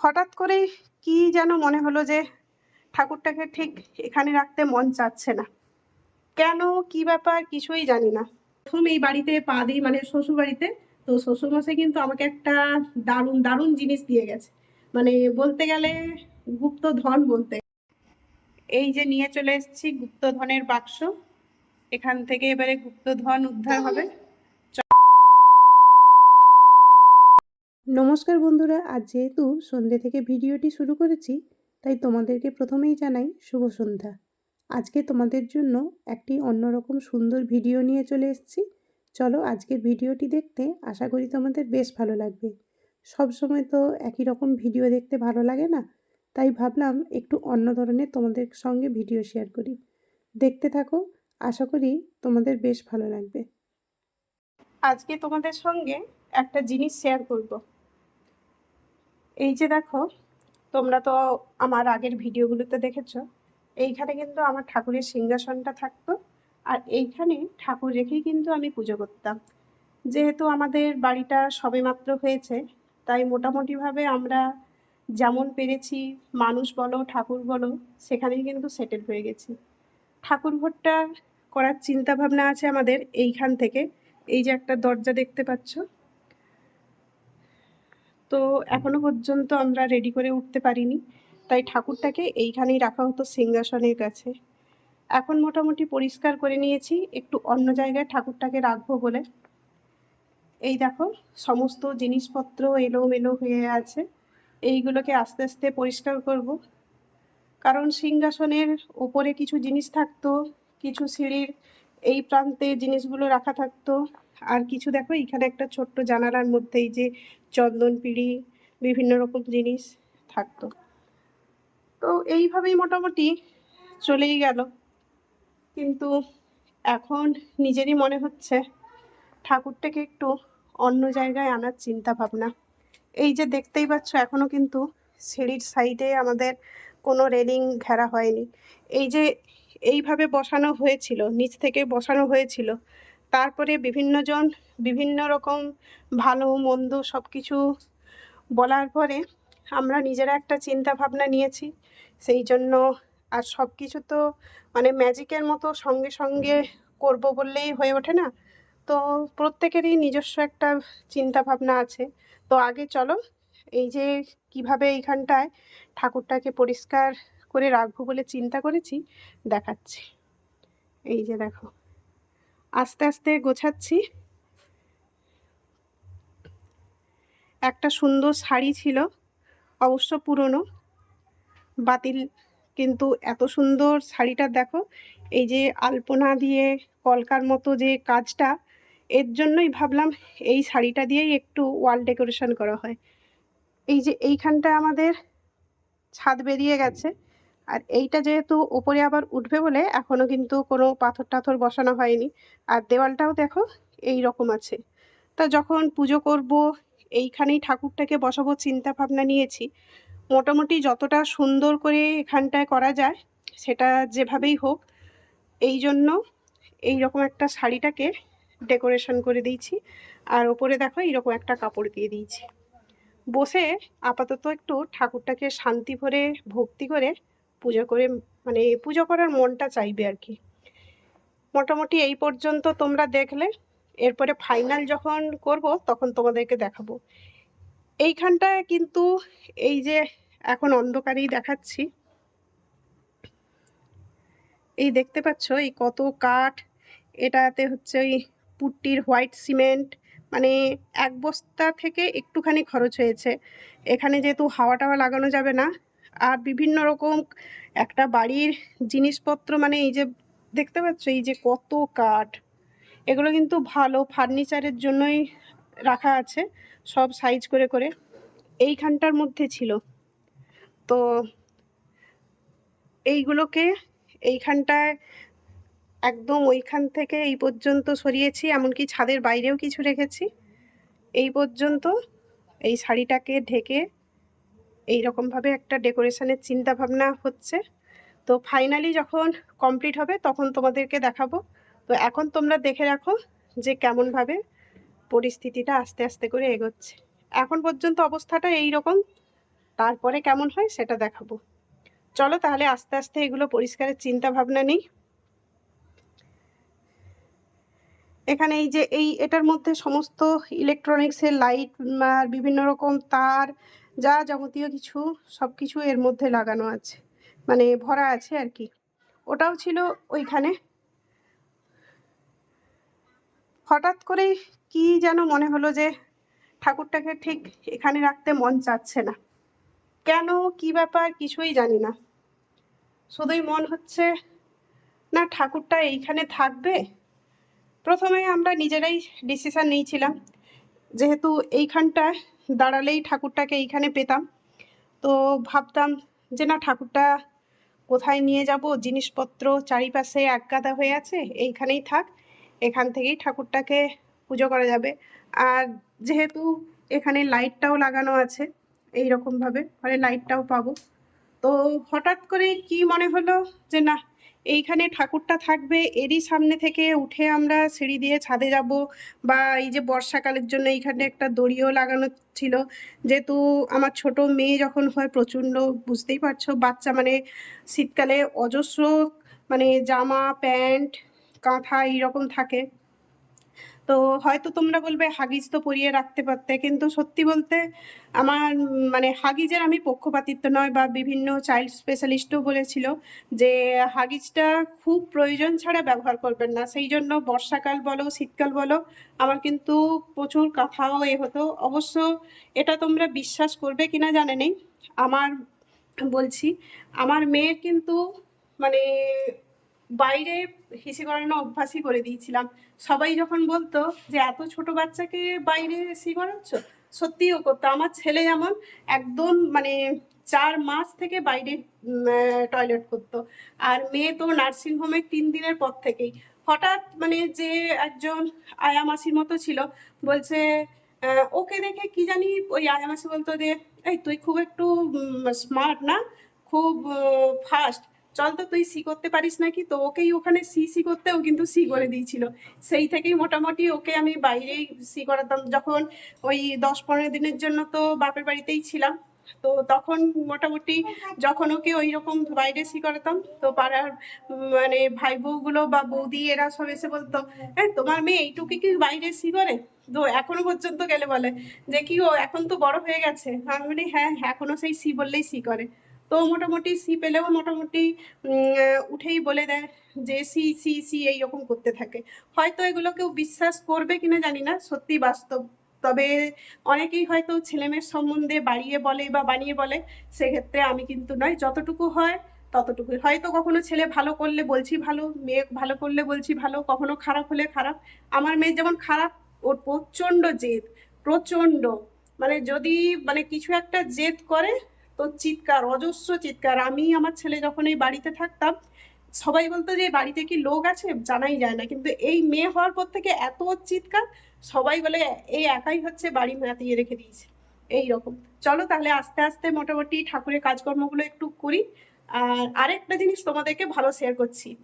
হঠাৎ করেই কি যেন মনে হলো যে ঠাকুরটাকে ঠিক এখানে রাখতে মন চাচ্ছে না। কেন, কি ব্যাপার, কিছুই জানি না। প্রথম এই বাড়িতে পা দিই মানে শ্বশুর বাড়িতে তো শ্বশুরমশাই কিন্তু আমাকে একটা দারুণ দারুণ জিনিস দিয়ে গেছে। মানে বলতে গেলে গুপ্ত ধন বলতে। এই যে নিয়ে চলে এসেছি গুপ্তধনের বাক্স। এখান থেকে এবারে গুপ্তধন উদ্ধার হবে। নমস্কার বন্ধুরা, আজ যেহেতু সন্ধ্যে থেকে ভিডিওটি শুরু করেছি, তাই তোমাদেরকে প্রথমেই জানাই শুভ সন্ধ্যা। আজকে তোমাদের জন্য একটি অন্যরকম সুন্দর ভিডিও নিয়ে চলে এসেছি। চলো আজকের ভিডিওটি দেখতে আশা করি তোমাদের বেশ ভালো লাগবে। সব সময় তো একই রকম ভিডিও দেখতে ভালো লাগে না, তাই ভাবলাম একটু অন্য ধরনের তোমাদের সঙ্গে ভিডিও শেয়ার করি। দেখতে থাকো, আশা করি তোমাদের বেশ ভালো লাগবে। আজকে তোমাদের সঙ্গে একটা জিনিস শেয়ার করব। এই যে দেখো, তোমরা তো আমার আগের ভিডিওগুলোতে দেখেছ, এইখানে কিন্তু আমার ঠাকুরের সিংহাসনটা থাকতো, আর এইখানে ঠাকুর রেখেই কিন্তু আমি পুজো করতাম। যেহেতু আমাদের বাড়িটা সবেমাত্র হয়েছে, তাই মোটামুটিভাবে আমরা যেমন পেরেছি, মানুষ বলো, ঠাকুর বলো, সেখানেই কিন্তু সেটেল হয়ে গেছি। ঠাকুর ঘরটা করার চিন্তা ভাবনা আছে আমাদের এইখান থেকে। এই যে একটা দরজা দেখতে পাচ্ছ তো এখনও পর্যন্ত আমরা রেডি করে উঠতে পারিনি। তাই ঠাকুরটাকে এইখানেই রাখা হতো সিংহাসনের কাছে। এখন মোটামুটি পরিষ্কার করে নিয়েছি, একটু অন্য জায়গায় ঠাকুরটাকে রাখব বলে। এই দেখো, সমস্ত জিনিসপত্র এলোমেলো হয়ে আছে। এইগুলোকে আস্তে আস্তে পরিষ্কার করব। কারণ সিংহাসনের ওপরে কিছু জিনিস থাকতো, কিছু সিঁড়ির এই প্রান্তে জিনিসগুলো রাখা থাকতো। আর কিছু দেখো এখানে একটা ছোট্ট জানালার মধ্যেই যে চন্দন পিড়ি, বিভিন্ন রকম জিনিস থাকতো। তো এইভাবেই মোটামুটি চলেই গেল। কিন্তু এখন নিজেরই মনে হচ্ছে ঠাকুরটাকে একটু অন্য জায়গায় আনার চিন্তা ভাবনা এই যে দেখতেই পাচ্ছ এখনও কিন্তু সিঁড়ির সাইডে আমাদের কোনো রেলিং ঘেরা হয়নি। এই যে এইভাবে বসানো হয়েছিল, নিচ থেকে বসানো হয়েছিল তারপরে বিভিন্নজন বিভিন্ন রকম ভালো, মন্দ সব কিছু বলার পরে আমরা নিজেরা একটা চিন্তা ভাবনা নিয়েছি। সেই জন্য আর সব কিছু তো মানে ম্যাজিকের মতো সঙ্গে সঙ্গে করব বললেই হয়ে ওঠে না। তো প্রত্যেকেরই নিজস্ব একটা চিন্তা ভাবনা আছে। তো আগে চলো, এই যে কীভাবে এইখানটায় ঠাকুরটাকে পরিষ্কার করে রাখব বলে চিন্তা করেছি, দেখাচ্ছি। এই যে দেখো। আস্তে আস্তে গোছাচ্ছি। একটা সুন্দর শাড়ি ছিল, অবশ্য পুরনো। বাতিল, কিন্তু এত সুন্দর শাড়িটা দেখো, এই যে আলপনা দিয়ে কলকার মতো যে কাজটা, এর জন্যই ভাবলাম এই শাড়িটা দিয়েই একটু ওয়াল ডেকোরেশন করা হয়। এই যে এইখানটা আমাদের ছাদ বেরিয়ে গেছে। আর এইটা যেহেতু ওপরে আবার উঠবে বলে এখনও কিন্তু কোনো পাথর টাথর বসানো হয়নি। আর দেওয়ালটাও দেখো এই রকম আছে। তা যখন পুজো করব, এইখানেই ঠাকুরটাকে বসাবো চিন্তা ভাবনা নিয়েছি। মোটামুটি যতটা সুন্দর করে এখানটায় করা যায়, সেটা যেভাবেই হোক, এই জন্য এই রকম একটা শাড়িটাকে ডেকোরেশন করে দিয়েছি। আর ওপরে দেখো এইরকম একটা কাপড় দিয়ে দিয়েছি। বসে আপাতত একটু ঠাকুরটাকে শান্তি ভরে, ভক্তি করে পুজো করে মানে পুজো করার মনটা চাইবে আর কি। মোটামুটি এই পর্যন্ত তোমরা দেখলে, এরপরে ফাইনাল যখন করব, তখন তোমাদেরকে দেখাবো। এইখানটায় কিন্তু এই যে এখন অন্ধকারেই দেখাচ্ছি। এই দেখতে পাচ্ছ, এই কত কাঠ, এটাতে হচ্ছে ওই পুট্টির হোয়াইট সিমেন্ট মানে এক বস্তা থেকে একটুখানি খরচ হয়েছে। এখানে যেহেতু হাওয়া টাওয়া লাগানো যাবে না আর বিভিন্ন রকম একটা বাড়ির জিনিসপত্র মানে এই যে দেখতে পাচ্ছ, এই যে কত কাঠ, এগুলো কিন্তু ভালো ফার্নিচারের জন্যই রাখা আছে, সব সাইজ করে করে। এইখানটার মধ্যে ছিল। তো এইগুলোকে এইখানটায় একদম ওইখান থেকে এই পর্যন্ত সরিয়েছি, এমনকি ছাদের বাইরেও কিছু রেখেছি। এই পর্যন্ত এই শাড়িটাকে ঢেকে এই রকমভাবে একটা ডেকোরেশনের চিন্তা ভাবনা হচ্ছে। তো ফাইনালি যখন কমপ্লিট হবে, তখন তোমাদেরকে দেখাবো। তো এখন তোমরা দেখে রাখো যে কেমনভাবে পরিস্থিতিটা আস্তে আস্তে করে এগোচ্ছে। এখন পর্যন্ত অবস্থাটা এই রকম তারপরে কেমন হয় সেটা দেখাবো। চলো তাহলে আস্তে আস্তে এগুলো পরিষ্কারের চিন্তা ভাবনা নেই। এখানে এই যে এই এটার মধ্যে সমস্ত ইলেকট্রনিক্সের লাইট বিভিন্ন রকম তার যা যাবতীয় কিছু সব কিছু এর মধ্যে লাগানো আছে। মানে ভরা আছে আর কি। ওটাও ছিল ওইখানে। হঠাৎ করে কি যেন মনে হলো যে, ঠাকুরটাকে ঠিক এখানে রাখতে মন চাচ্ছে না। কেন, কি ব্যাপার, কিছুই জানি না। শুধুই মন হচ্ছে, না ঠাকুরটা এইখানে থাকবে? প্রথমে আমরা নিজেরাই ডিসিশন নিয়েছিলাম। যেহেতু এইখানটায় দাঁড়ালেই ঠাকুরটাকে এইখানে পেতাম। তো ভাবতাম যে না, ঠাকুরটা কোথায় নিয়ে যাব? জিনিসপত্র চারিপাশে একগাদা হয়ে আছে, এইখানেই থাক, এখান থেকেই ঠাকুরটাকে পুজো করা যাবে। আর যেহেতু এখানে লাইটটাও লাগানো আছে এই রকমভাবে মানে লাইটটাও পাবো। তো হঠাৎ করে কি মনে হলো যে না এইখানে ঠাকুরটা থাকবে, এরই সামনে থেকে উঠে আমরা সিঁড়ি দিয়ে ছাদে যাব বা এই যে বর্ষাকালের জন্য এইখানে একটা দড়িও লাগানো ছিল। যেহেতু আমার ছোট মেয়ে যখন হয় প্রচণ্ড, বুঝতেই পারছ, বাচ্চা মানে শীতকালে অজস্র মানে জামা, প্যান্ট, কাঁথা এইরকম থাকে। তো হয়তো তোমরা বলবে, হাগিজ তো পরিয়ে রাখতে পারতে। কিন্তু সত্যি বলতে আমার মানে হাগিজের আমি পক্ষপাতিত্ব নয় বা বিভিন্ন চাইল্ড স্পেশালিস্টও বলেছিল যে হাগিজটা খুব প্রয়োজন ছাড়া ব্যবহার করবেন না। সেই জন্য বর্ষাকাল বলো, শীতকাল বলো, আমার কিন্তু প্রচুর কাঁথাও এ হতো। অবশ্য এটা তোমরা বিশ্বাস করবে কিনা জানে নেই। আমার বলছি, আমার মেয়ের কিন্তু মানে বাইরে হিসি করানো অভ্যাসই করে দিয়েছিলাম। সবাই যখন বলতো যে, এত ছোট বাচ্চাকে বাইরে সি করাচ্ছ? সত্যিও করতো। আমার ছেলে যেমন একদম মানে চার মাস থেকে বাইরে টয়লেট করতো। আর মেয়ে তো নার্সিং হোমে তিন দিনের পর থেকেই। হঠাৎ মানে যে একজন আয়া মাসির মতো ছিল, বলছে ওকে দেখে কি জানি ওই আয়া মাসি বলতো যে, এই, তুই খুব একটু স্মার্ট না? খুব ফাস্ট চল তো তুই সি করতে পারিস নাকি? তো ওকেই ওখানে সি সি করতেও কিন্তু সি করে দিয়েছিল। সেই থেকেই মোটামুটি ওকে আমি বাইরেই সি করাতাম। যখন ওই দশ পনেরো দিনের জন্য তো বাপের বাড়িতেই ছিলাম, তো তখন মোটামুটি যখন ওকে ওই রকম বাইরে সি করাতাম, তো পাড়ার মানে ভাই বউগুলো বা বৌদি এরা সব এসে বলতো হ্যাঁ তোমার মেয়ে এইটুকু কি বাইরে সি করে? তো এখনও পর্যন্ত গেলে বলে যে কি ও এখন তো বড় হয়ে গেছে। আমি বলি হ্যাঁ এখনও সেই সি বললেই সি করে। তো মোটামুটি সি পেলেও মোটামুটি উঠেই বলে দেয় যে সি সি সি এইরকম করতে থাকে। হয়তো এগুলো কেউ বিশ্বাস করবে কিনা জানি না, সত্যি বাস্তব। তবে অনেকেই হয়তো ছেলেমেয়ের সম্বন্ধে বাড়িয়ে বলে বা বানিয়ে বলে, সেক্ষেত্রে আমি কিন্তু নয়, যতটুকু হয় ততটুকুই। হয়তো কখনো ছেলে ভালো করলে বলছি ভালো, মেয়ে ভালো করলে বলছি ভালো, কখনো খারাপ হলে খারাপ। আমার মেয়ে যেমন খারাপ, ওর প্রচণ্ড জেদ, প্রচণ্ড। মানে যদি মানে কিছু একটা জেদ করে তো চিৎকার, অজস্র চিৎকার। আমি আমার ছেলে যখন এই বাড়িতে থাকতাম, সবাই বলতো যে, "এই বাড়িতে কি লোক আছে? জানাই যায় না। কিন্তু এই মেয়ে হওয়ার পর থেকে এত চিৎকার, সবাই বলে, এই একাই হচ্ছে বাড়ি মাতিয়ে রেখে দিয়েছে। এই রকম চলো তাহলে আস্তে আস্তে মোটামুটি ঠাকুরের কাজকর্মগুলো একটু করি। আর আরেকটা জিনিস তোমাদেরকে ভালো শেয়ার করছি।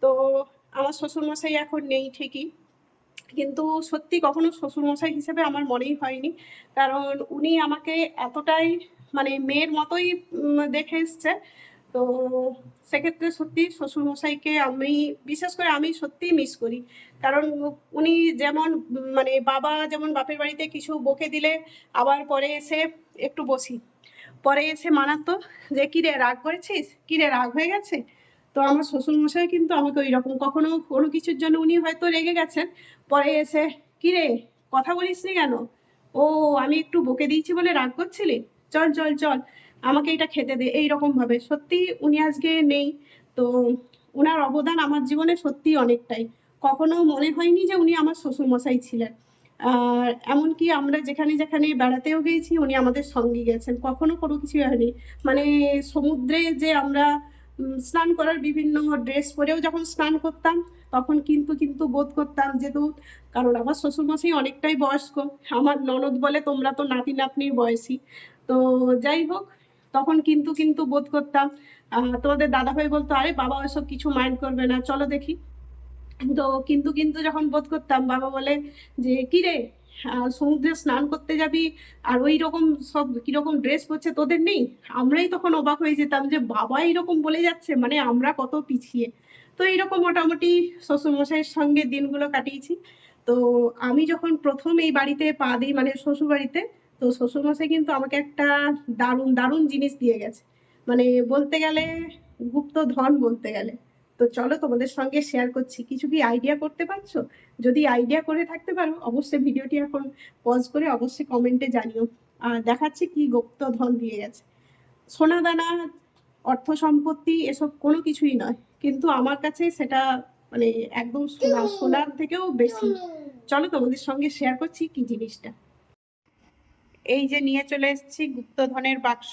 তো আমার শ্বশুরমশাই এখন নেই ঠিকই, কিন্তু সত্যি কখনো শ্বশুরমশাই হিসেবে আমার মনেই হয়নি। কারণ উনি আমাকে এতটাই মানে মেয়ের মতোই দেখে এসছে। তো সেক্ষেত্রে সত্যি শ্বশুরমশাইকে আমি, বিশেষ করে আমি সত্যিই মিস করি। কারণ উনি যেমন মানে বাবা যেমন বাপের বাড়িতে কিছু বকে দিলে, আবার পরে এসে একটু বসি। পরে এসে মানাতো যে কিরে রাগ করেছিস? কিরে রাগ হয়ে গেছে? তো আমার শ্বশুরমশাই কিন্তু আমাকে ওই রকম কখনো কোনো কিছুর জন্য উনি হয়তো রেগে গেছেন। পরে এসে কিরে কথা বলিস নি কেন? ও, আমি একটু বকে দিয়েছি বলে রাগ করছিলি? চল চল চল, আমাকে এটা খেতে দে এই রকম ভাবে। সত্যি উনি আজকে নেই, তো ওনার অবদান আমার জীবনে সত্যি অনেকটাই। কখনো মনে হয়নি যে উনি আমার শ্বশুরমশাই ছিলেন। আর এমনকি আমরা যেখানে যেখানে বেড়াতেও গিয়েছি, উনি আমাদের সঙ্গে গেছেন। কখনো কোনো কিছু হয়নি। মানে সমুদ্রে যে আমরা স্নান করার বিভিন্ন ড্রেস পরেও যখন স্নান করতাম, তখন কিন্তু কিন্তু বোধ করতাম যে যেহেতু কারণ আমার শ্বশুরমশাই অনেকটাই বয়স্ক। আমার ননদ বলে তোমরা তো নাতি নাতনির বয়সী। তো যাই হোক, তখন কিন্তু কিন্তু বোধ করতাম তোমাদের দাদাভাই বলতো, আরে বাবা, ওসব কিছু মাইন্ড করবে না, চলো দেখি। তো কিন্তু কিন্তু যখন বোধ করতাম, বাবা বলে যে, কি রে সমুদ্রে স্নান করতে যাবি আর ওই রকম সব কীরকম ড্রেস পরছে তোদের নেই? আমরাই তখন অবাক হয়ে যেতাম যে, বাবা এইরকম বলে যাচ্ছে মানে আমরা কত পিছিয়ে। তো এইরকম মোটামুটি শ্বশুরমশাইয়ের সঙ্গে দিনগুলো কাটিয়েছি। তো আমি যখন প্রথম এই বাড়িতে পা দিই মানে শ্বশুর বাড়িতে তো শ্বশুরমশাই কিন্তু আমাকে একটা দারুণ দারুণ জিনিস দিয়ে গেছে। মানে বলতে গেলে গুপ্ত ধন বলতে গেলে। তো চলো তোমাদের সঙ্গে শেয়ার করছি। কিছু কি আইডিয়া করতে পারছ? যদি আইডিয়া করে থাকতে পারো, অবশ্যই ভিডিওটি এখন পজ করে অবশ্যই কমেন্টে জানিও। আর দেখাচ্ছি কি গুপ্ত ধন দিয়ে গেছে। সোনা দানা অর্থ সম্পত্তি, এসব কোনো কিছুই নয়। কিন্তু আমার কাছে সেটা মানে একদম সোনা, সোনার থেকেও বেশি। চলো তোমাদের সঙ্গে শেয়ার করছি কি জিনিসটা। এই যে নিয়ে চলে এসেছি গুপ্তধনের বাক্স।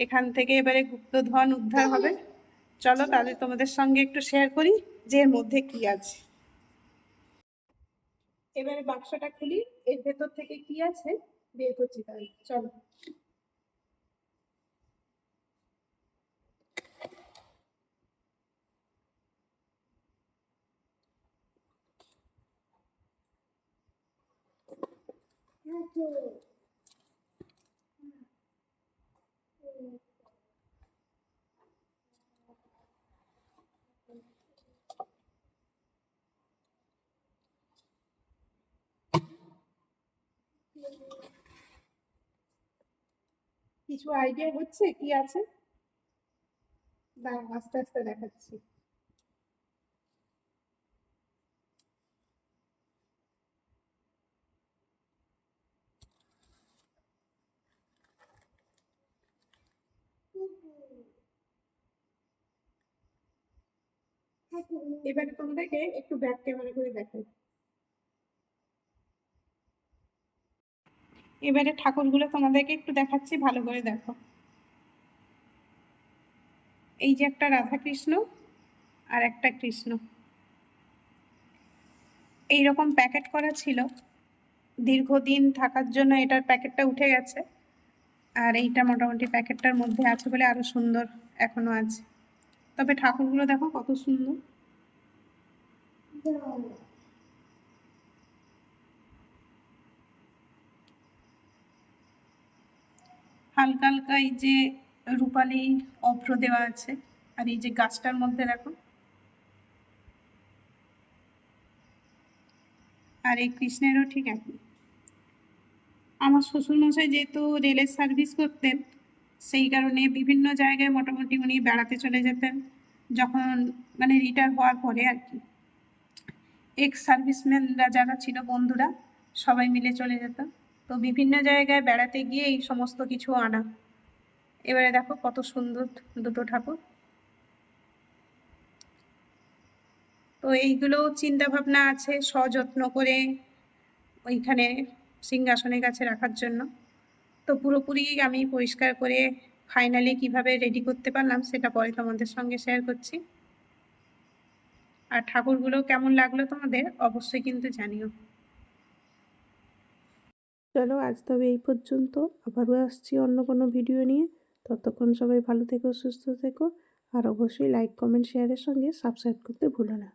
এখান থেকে এবারে গুপ্তধন উদ্ধার হবে। চলো তাহলে তোমাদের সঙ্গে একটু শেয়ার করি যে এর মধ্যে কি আছে। এবারে বাক্সটা খুলি। এর ভেতর থেকে কি আছে? বের করছি তাহলে। চলো। কিছু আইডিয়া হচ্ছে? কি আছে? দাঁড়াও, আস্তে আস্তে দেখাচ্ছি। এবারে তোমাদেরকে একটু ব্যাক ক্যামেরা করে দেখাই। এবারে ঠাকুরগুলো তোমাদেরকে একটু দেখাচ্ছি, ভালো করে দেখো। এই যে একটা রাধা কৃষ্ণ আর একটা কৃষ্ণ। এই রকম প্যাকেট করা ছিল। দীর্ঘদিন থাকার জন্য এটার প্যাকেটটা উঠে গেছে। আর এইটা মোটামুটি প্যাকেটটার মধ্যে আছে বলে আরও সুন্দর এখনও আছে। তবে ঠাকুরগুলো দেখো কত সুন্দর। হালকা হালকা এই যে রূপালি অভ্র দেওয়া আছে আর এই যে গাছটার মধ্যে দেখো আর এই কৃষ্ণেরও ঠিক একই। আমার শ্বশুরমশাই যেহেতু রেলের সার্ভিস করতেন, সেই কারণে বিভিন্ন জায়গায় মোটামুটি উনি বেড়াতে চলে যেতেন, যখন মানে রিটায়ার হওয়ার পরে আর কি। এক্স সার্ভিসম্যানরা যারা ছিল বন্ধুরা, সবাই মিলে চলে যেত তো বিভিন্ন জায়গায় বেড়াতে গিয়ে এই সমস্ত কিছু আনা। এবারে দেখো কত সুন্দর দুটো ঠাকুর। তো এইগুলো চিন্তা ভাবনা আছে সযত্ন করে ওইখানে সিংহাসনের কাছে রাখার জন্য। তো পুরোপুরি আমি পরিষ্কার করে ফাইনালি কীভাবে রেডি করতে পারলাম সেটা পরে তোমাদের সঙ্গে শেয়ার করছি। আর ঠাকুরগুলো কেমন লাগল তোমাদের অবশ্যই কিন্তু জানিও। চলো আজ তবে এই পর্যন্ত। আবারও আসছি অন্য কোনো ভিডিও নিয়ে। ততক্ষণ সবাই ভালো থেকো, সুস্থ থেকো। আর অবশ্যই লাইক কমেন্ট শেয়ারের সঙ্গে সাবস্ক্রাইব করতে ভুলো না।